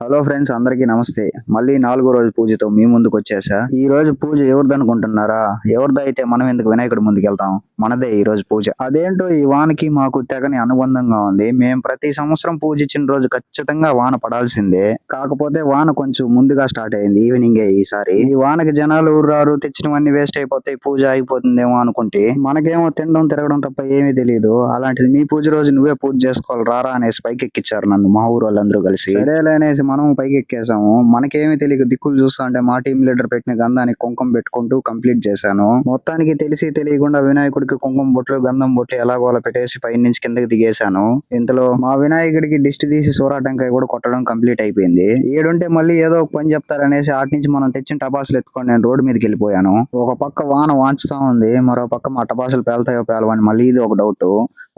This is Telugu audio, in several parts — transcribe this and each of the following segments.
హలో ఫ్రెండ్స్ అందరికీ నమస్తే. మళ్ళీ నాలుగో రోజు పూజతో మీ ముందుకు వచ్చేసా? ఈ రోజు పూజ ఎవరిది అనుకుంటున్నారా ఎవరిది అయితే మనం ఎందుకు వినాయకుడి ముందుకు వెళ్తాం? మనదే ఈ రోజు పూజ. అదేంటో ఈ వానకి మాకు తెగని అనుబంధంగా ఉంది. మేము ప్రతి సంవత్సరం పూజ ఇచ్చిన రోజు ఖచ్చితంగా వాన పడాల్సిందే. కాకపోతే వాన కొంచెం ముందుగా స్టార్ట్ అయింది. ఈవినింగే ఈసారి. ఈ వానకి జనాలు ఊర్రారు తెచ్చినవన్నీ వేస్ట్ అయిపోతాయి పూజ అయిపోతుందేమో అనుకుంటే మనకేమో తినడం తిరగడం తప్ప ఏమీ తెలియదు అలాంటిది మీ పూజ రోజు నువ్వే పూజ చేసుకోవాలి. రారా అనేసి పైకి ఎక్కిచ్చారు నన్ను మా ఊరు వాళ్ళందరూ కలిసి. సరేలే అనేసి మనం పైకి ఎక్కేసాము మనకేమీ తెలియక దిక్కులు చూస్తా అంటే మా టీం లీడర్ పెట్టిన గంధానికి కుంకుమ పెట్టుకుంటూ కంప్లీట్ చేశాను. మొత్తానికి తెలిసి తెలియకుండా వినాయకుడికి కుంకుమ బొట్లు గంధం బొట్లు ఎలాగోలా పెట్టేసి పై నుంచి కిందకి దిగేశాను. ఇంతలో మా వినాయకుడికి దిష్టి తీసి సూరాటంకాయ కూడా కొట్టడం కంప్లీట్ అయిపోయింది. ఏడుంటే మళ్ళీ ఏదో ఒక పని చెప్తారనేసి ఆటి నుంచి మనం తెచ్చిన టపాసులు ఎత్తుకొని నేను రోడ్డు మీదకి వెళ్ళిపోయాను. ఒక పక్క వాన వాంచుతా ఉంది మరో పక్క మా టపాసులు పేలుతాయో పేలవని మళ్ళీ ఇది ఒక డౌట్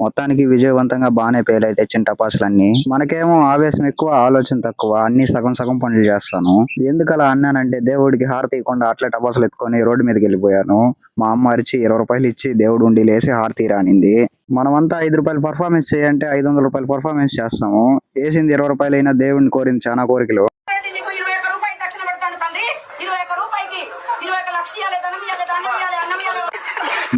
మొత్తానికి విజయవంతంగా బాగానే పేలాయి తెచ్చిన టపాసులన్నీ. మనకేమో ఆవేశం ఎక్కువ ఆలోచన తక్కువ. అన్ని సగం సగం పనులు చేస్తాను. ఎందుకు అలా అన్నానంటే దేవుడికి హారతి ఇవ్వకుండా అట్లే టపాసులు ఎత్తుకొని రోడ్డు మీదకి వెళ్ళిపోయాను. మా అమ్మ అరిచి ఇరవై రూపాయలు ఇచ్చి దేవుడు ఉండి లేసి హారతి రానింది. మనమంతా ఐదు రూపాయలు పర్ఫార్మెన్స్ చేయంటే ఐదు వందల రూపాయలు పర్ఫార్మెన్స్ చేస్తాము. వేసింది ఇరవై రూపాయలు అయినా దేవుడిని కోరింది చాలా కోరికలు. ఇరవై ఒక్క రూపాయి దక్షిణ పెడతాను తండ్రి. ఇరవై ఒక్క రూపాయికి ఇరవై ఒక్క లక్ష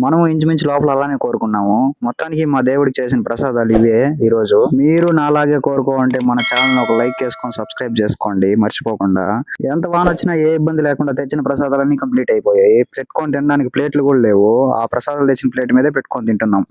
మనము ఇంచుమించు లోపల అలానే కోరుకున్నాము. మొత్తానికి మా దేవుడికి చేసిన ప్రసాదాలు ఇవే ఈ రోజు మీరు నాలాగే కోరుకోవంటే మన ఛానల్ ఒక లైక్ చేసుకొని సబ్స్క్రైబ్ చేసుకోండి. మర్చిపోకుండా. ఎంత వాన వచ్చినా ఏ ఇబ్బంది లేకుండా తెచ్చిన ప్రసాదాలన్నీ కంప్లీట్ అయిపోయాయి. పెట్టుకొని తినడానికి ప్లేట్లు కూడా లేవు. ఆ ప్రసాదాలు తెచ్చిన ప్లేట్ మీదే పెట్టుకొని తింటున్నాం.